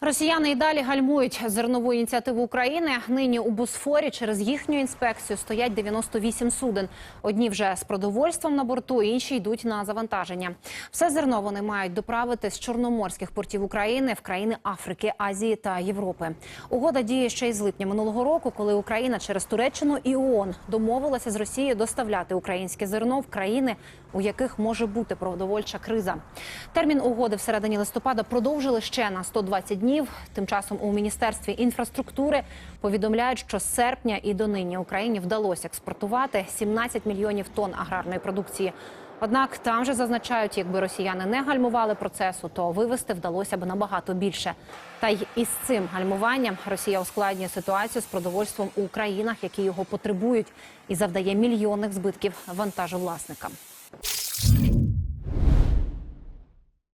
Росіяни й далі гальмують зернову ініціативу України. Нині у Босфорі через їхню інспекцію стоять 98 суден. Одні вже з продовольством на борту, інші йдуть на завантаження. Все зерно вони мають доправити з чорноморських портів України в країни Африки, Азії та Європи. Угода діє ще й з липня минулого року, коли Україна через Туреччину і ООН домовилася з Росією доставляти українське зерно в країни, у яких може бути продовольча криза. Термін угоди всередині листопада продовжили ще на 120 днів. Тим часом у міністерстві інфраструктури повідомляють, що з серпня і донині Україні вдалося експортувати 17 мільйонів тонн аграрної продукції. Однак там же зазначають, якби росіяни не гальмували процесу, то вивести вдалося б набагато більше. Та й із цим гальмуванням Росія ускладнює ситуацію з продовольством у країнах, які його потребують, і завдає мільйонних збитків вантажовласникам.